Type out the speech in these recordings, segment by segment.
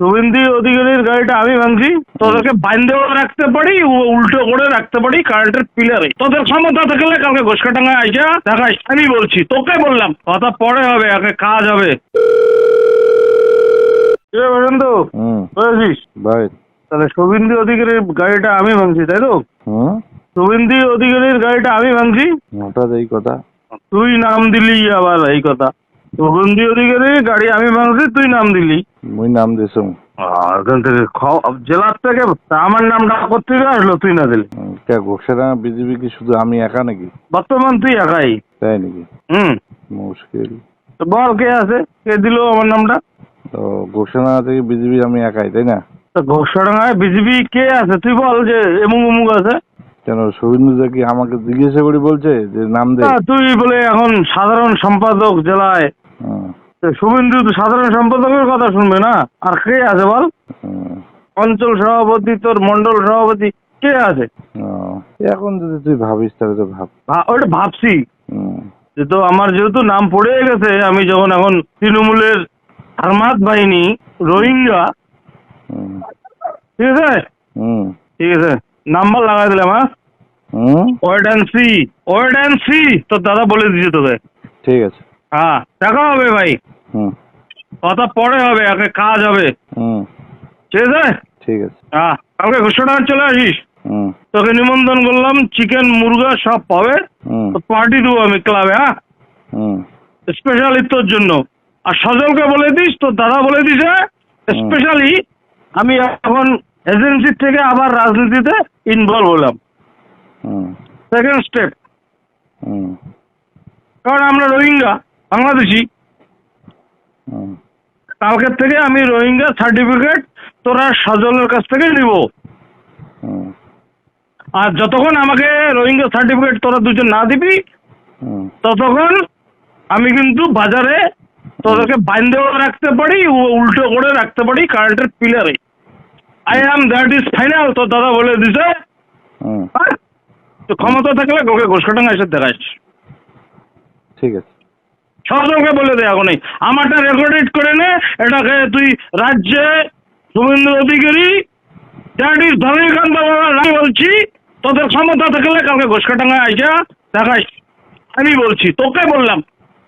শুভেন্দু অধিকারীর গাড়িটা আমি ভাঙছি। তোদেরকে বাইন্দেও রাখতে পারি উল্টো করে রাখতে পারি কারেন্টের পিলারে তোদের ক্ষমতা থাকলে কালকে ঘোষকাটাঙ্গা আইসা দেখাস আমি বলছি তোকে বললাম কথা পরে হবে আগে কাজ হবে। বসন্ত বুঝেছিস তাহলে শুভেন্দু অধিকারীর গাড়িটা আমি ভাঙছি তাই তো? শুভেন্দু অধিকারীর গাড়িটা আমি ভাঙছি। হঠাৎ এই কথা। তুই নাম দিলি আবার এই কথা। শুভেন্দু অধিকারীর গাড়ি আমি ভাঙছি তুই নাম দিলি। মুই নাম দিছুম থেকে জেলার থেকে আমার নামটা আসলো তুই না দিলি। কে বিজেপি কি শুধু আমি একা নাকি? বর্তমান তুই একাই। তাই নাকি? হুম। মুশকিল। তো বল কে আছে? কে দিল আমার নামটা? তো থেকে বিজেপি আমি একাই তাই না? তো বিজেপি কে আছে? তুই বল যে এমুক অমুক আছে। কেন শুভেন্দু কি আমাকে জিজ্ঞাসা করে বলছে যে নাম দে? তুই বলে এখন সাধারণ সম্পাদক জেলায় শুভেন্দু তো সাধারণ সম্পাদকের কথা শুনবে না? আর কে আছে বল? অঞ্চল সভাপতি তোর মন্ডল সভাপতি কে আছে? এখন যদি তুই ভাবিস তাহলে তো ভাব। ওটা ভাবছি। তো আমার যেহেতু নাম পড়ে গেছে আমি যখন এখন তৃণমূলের হারমাত বাহিনী রোহিঙ্গা ঠিক আছে? ঠিক আছে। নাম্বার লাগাই দিলাম হ্যাঁ? Wait and see wait and see তোর দাদা বলে দিয়েছে তোকে। ঠিক আছে। হ্যাঁ দেখা হবে ভাই। কথা পরে হবে আগে কাজ হবে। হুম। ঠিক আছে? ঠিক আছে। হ্যাঁ কালকে ঘোষণা চলে আসিস? হুম। তোকে নিমন্ত্রণ করলাম চিকেন মুরগা সব পাবে। পার্টি দেবো আমি ক্লাবে হ্যাঁ? হুম। স্পেশালি তোর জন্য। আর সজলকে বলে দিস তোর দাদা বলে দিছে স্পেশালি আমি এখন এজেন্সির থেকে আবার রাজনীতিতে ইনভলভ হলাম। Second step hmm. কারণ আমরা রোহিঙ্গা বাংলাদেশি। কালকের থেকে আমি রোহিঙ্গা সার্টিফিকেট তোরা সজলের কাছ থেকে নিব। আর যতক্ষণ আমাকে রোহিঙ্গা সার্টিফিকেট তোরা দুজন না দিবি ততক্ষণ আমি কিন্তু বাজারে তোদেরকে বাইন্দেও রাখতে পারি উল্টো করে রাখতে পারি কারেন্টের পিলারে। I am that is final তো দাদা বলে দিছে? তো ক্ষমতা থাকলে ওকে ঘোষকাটাঙ্গা এসে দেখাস ঠিক আছে। সবজনকে বলে দে এখনই আমারটা রেকর্ডেড করে নে এটাকে তুই রাজ্যে শুভেন্দু অধিকারী ইজ ধরণীকান্ত আমি বলছি তোদের ক্ষমতা থাকলে কালকে ঘোষকাটাঙ্গা আইসা দেখাস আমি বলছি তোকে বললাম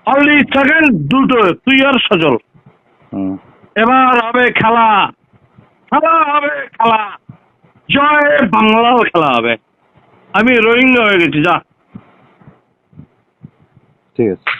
অনলি সেকেন্ড দুটো তুই আর সজল। এবার হবে খেলা। খেলা হবে খেলা। জয় বাংলাও খেলা হবে। আমি রোহিঙ্গা হয়ে গেছি যা। ঠিক আছে।